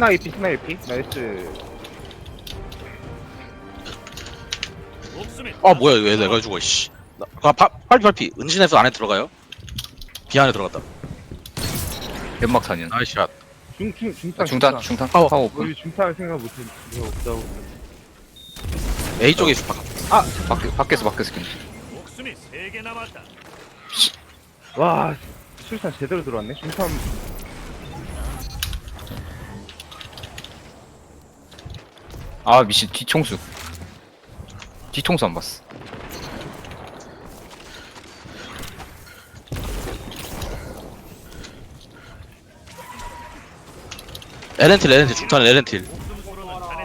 스나이피 스나 AP. 나이스. 아 뭐야 왜 내가 죽어 씨. 나- 아 파, 팔피 팔피 은신해서 안에 들어가요? 비 안에 들어갔다. 연막탄이야. 나이스 샷. 중, 중, 아, 중탄. 중탄, 중탄 파워, 파워 오픈. 우리 중탄 생각 못해. 이거 없다고. A 쪽에 있을 아 밖에, 밖에서 밖에서 경 목숨이 세개 남았다. 와, 술탄 제대로 들어왔네. 중탄 아 미친 뒤통수. 뒤통수 안 봤어. 에렌틸 에렌틸 중탄 에렌틸.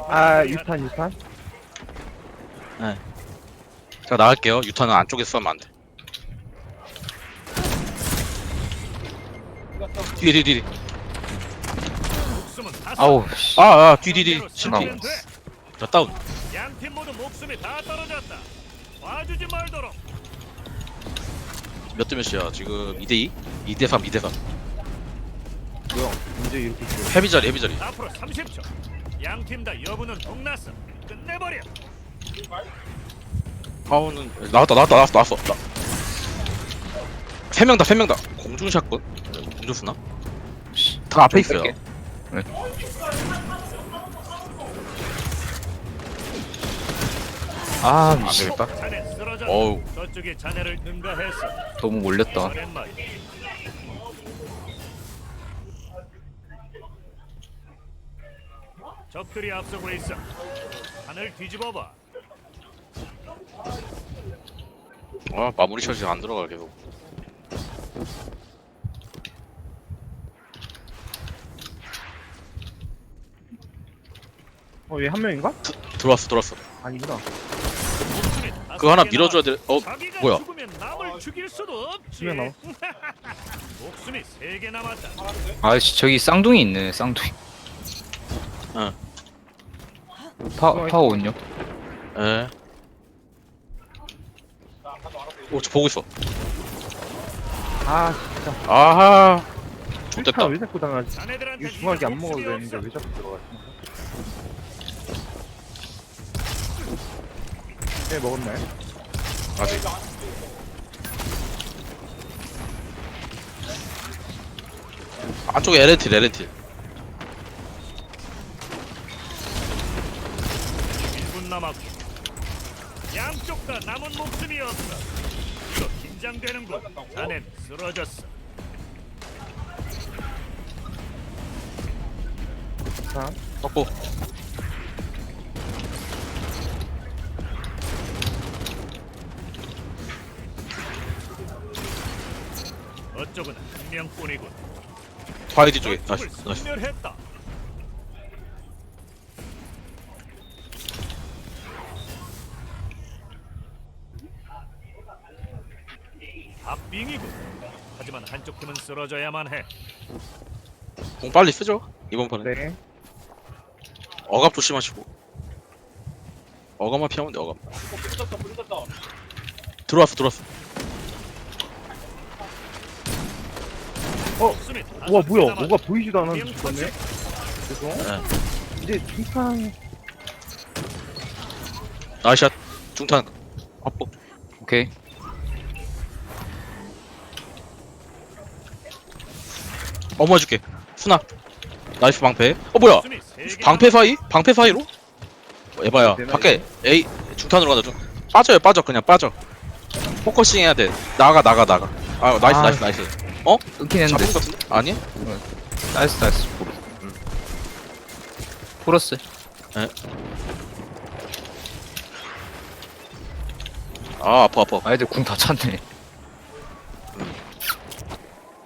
아 유탄 유탄 제가 나갈게요. 유탄은 안쪽에서 쏘면 안 돼. 뒤에 뒤에 뒤에. 아우 씨. 아아 뒤에. 제대로 신 자 다운. 양팀 모두 목숨이 다 떨어졌다. 봐주지 말도록. 몇 대 몇이야? 지금 2대 2? 2대 3 2대 3. 뭐야 언제 이렇게 돼 헤비 자리 헤비 자리. 앞으로 30초. 양팀 다 여부는 동났어. 끝내버려. 파워는 나왔다 나왔다 나왔어 나왔어. 나. 세명 다 세 명 다. 공중 샷건. 공중 쓰나? 다 앞에 있어요. 네. 아 안 미친. 되겠다. 어우. 저쪽에 자네를 능가했어. 너무 몰렸다. 적들이 앞서고 있어. 하늘 뒤집어봐. 아 마무리 샷이 안 들어가 계속. 어 얘 한 명인가? 들어왔어 들어왔어. 아니구나 그거 하나 개 밀어줘야 돼. 어 뭐야? 목숨이 세 개 남았다. 아씨 저기 쌍둥이 있네 쌍둥이. 응. 파 파워 온요. 에. 오저 보고 있어. 아 진짜 아하. 좋됐다. 술탄 왜 자꾸 당하지 자네들한테 이거 중화기 안 먹어도 되는데. 왜 자꾸 들어가지 네 먹었나요? 아직. 안쪽에 에렌틸 에렌틸. 1분 남았고 양쪽 다 남은 목숨이 없어. 이거 긴장되는군. 자넨 쓰러졌어. 자 꺾고. 어쪽은 한 명뿐이군. 바이디 쪽에. 나이스 적을 나이스. 섬멸했다. 합빙이군. 하지만 한쪽 팀은 쓰러져야만 해. 공 빨리 쓰죠. 이번 판에. 네. 어갑 조심하시고. 어감만 피하면 돼 어감. 들어왔어 들어왔어. 다섯 와개 뭐야. 뭐가 보이지도 않았는데 명 죽었네 죄송 네. 이제 중탄 나이샷. 중탄. 확보. 오케이. 어머 해줄게. 순아. 나이스 방패. 어 뭐야? 방패 사이? 방패 사이로? 어, 에바야. 밖에 A 중탄으로 가자. 중. 빠져요 빠져 그냥 빠져. 포커싱 해야 돼. 나가 나가 나가. 아 나이스 아. 나이스 나이스. 끊긴 했는데. 잡은 것 같은데? 아니야? 나이스 나이스. 풀었어. 아 아파 아파. 아 애들 궁 다 찼네.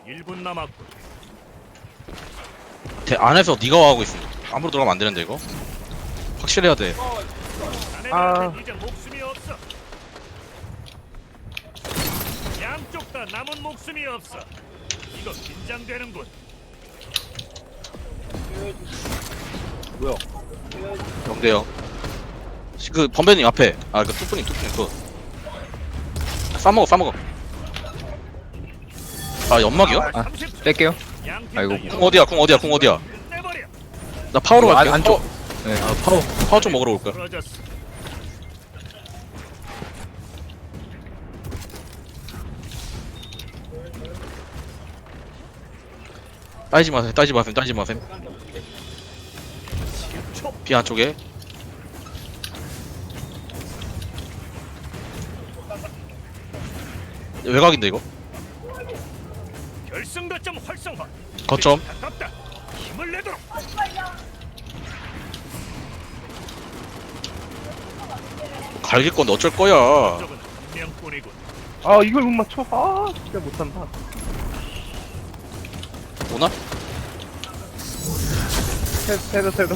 1분 남았고 대 안에서 네가 하고 있어. 아무로 들어가면 안 되는데 이거. 확실해야 돼. 자네들한테 아. 이제 목숨이 없어. 양쪽 다 남은 목숨이 없어. 이거 긴장되는군. 영대요. 그 범배님 앞에. 아 그 뚜뿌님 뚜뿌님 그. 싸먹어 싸먹어. 아 연막이요? 아, 30초. 뺄게요. 아이고, 다궁궁 어디야 궁 어디야 궁 어디야? 나 파워로 이거 갈게 안- 안쪽. 네. 아 파워 파워 좀 먹으러 올 거야 부러졌어. 따지지 마세요 따지지 마세요 따지지 마세요 초비 안쪽에 외곽인데 이거 결승거점 활성화. 거점 가깝다. 힘을 내도록. 갈길 건데 어쩔 거야 적은 한 명뿐이군. 아 이걸 못 맞춰 아 진짜 못한다 오나? 테- 테더 테더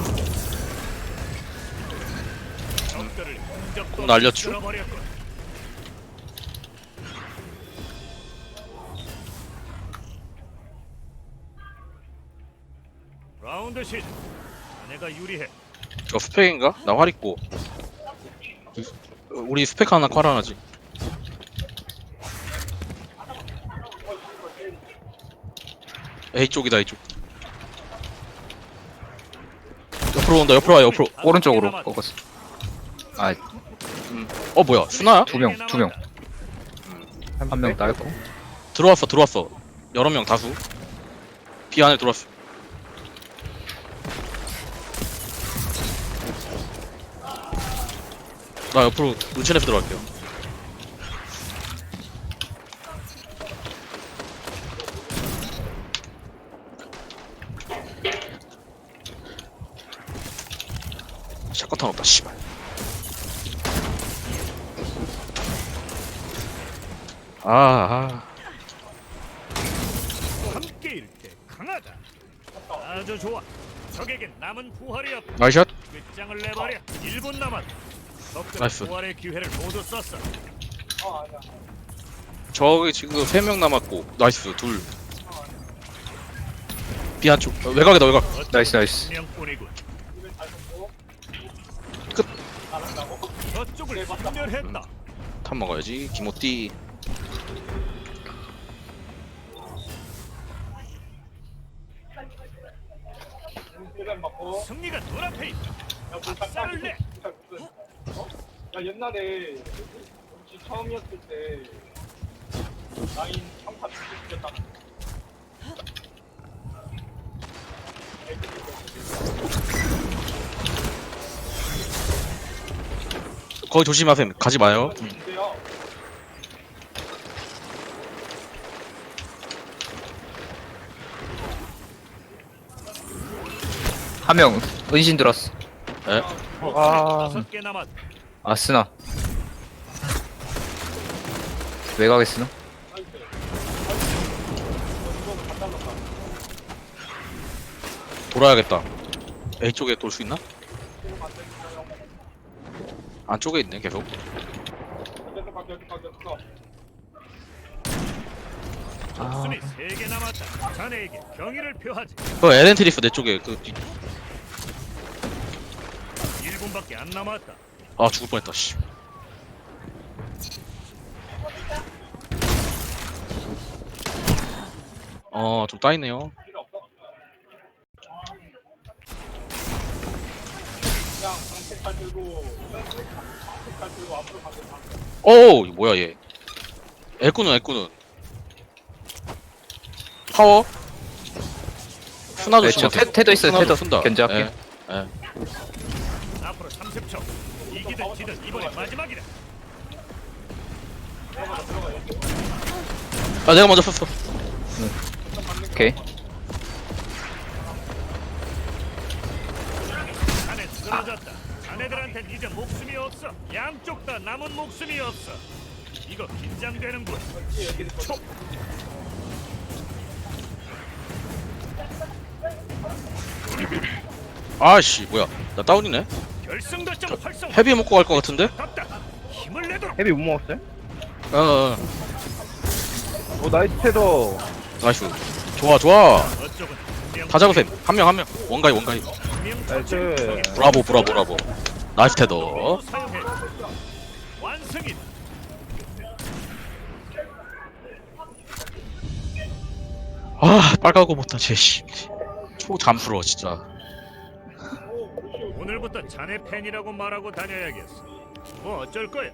적들을 흔적도 공 날렸죠? 라운드 시작. 내가 유리해. 이거 스펙인가? 나 활 있고 우리 스펙 하나 컬 하나지 A 쪽이다 A 쪽. 옆으로 온다 옆으로 와 옆으로. 오른쪽으로 꺾었어. 아, 어 뭐야? 수나야? 두 명, 두 명. 한 명 딸고. 들어왔어 들어왔어. 여러 명 다수. B 안에 들어왔어. 나 옆으로 루첸에서 들어갈게요 샷건탄 없다 씨발 아, 아. 함께일 때 강하다. 아주 좋아. 적에겐 남은 부활이 없다. 나이샷 끝장을 내버려. 1분 남았다. 적들은 나이스. 부활의 기회를 모두 썼어. 저기 지금 세 명 남았고 나이스 둘 비안쪽 어, 외곽이다 외곽 나이스, 나이스. 명뿐이군. 끝. 저쪽을 진멸했다. 탑 먹어야지 기모띠 승리가 눈앞에 있다. 박살을 내. 야 옛날에 우리 처음이었을 때 라인 평타 죽였다 거기 조심하세요 가지 마요 한 명, 은신 들었어. 에? 아 다섯 개 남았다. 아, 쓰나. 외곽에 쓰나? 돌아야겠다 A 쪽에 돌 수 있나? 안쪽에 있네 계속 여기서 가 여기 가 여기 가 목숨이 세개 남았다. 자네에게 경의를 표하지. 그 에렌트리스 내 쪽에 그 뒤... 1분밖에 안 남았다. 아 죽을 뻔했다 씨 어, 좀 따이네요. 오, 이거 뭐야 얘? 애꾸는 애꾸는. 파워. 네, 조심. 저 테- 테더 있어요, 테더. 순다. 견제할게. 예, 예. 앞으로 30초. 이기든 지든 이번이 마지막이다. 아 내가 먼저 썼어. 오케이. 자네 쓰러졌다. 자네들한텐 이제 목숨이 없어. 양쪽 다 남은 목숨이 없어. 이거 긴장되는군. 촉. 아씨 뭐야? 나 다운이네. 결승 거점 활성. 헤비 먹고 갈 것 같은데? 힘을 내도록. 헤비 못 먹었어요? 어, 어. 오 나이스 테더 나이스. 좋아 좋아. 어쪽은 한명 다 잡으셈. 한 명 한 명. 원가이 원가이. 나이스 브라보 브라보 브라보. 나이스 테더. 아 빨가고 쟤 씨. 초 잠스러워 진짜. 오늘부터 자네 팬이라고 말하고 다녀야겠어. 뭐 어쩔 거야?